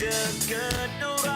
จะเกิดอะไร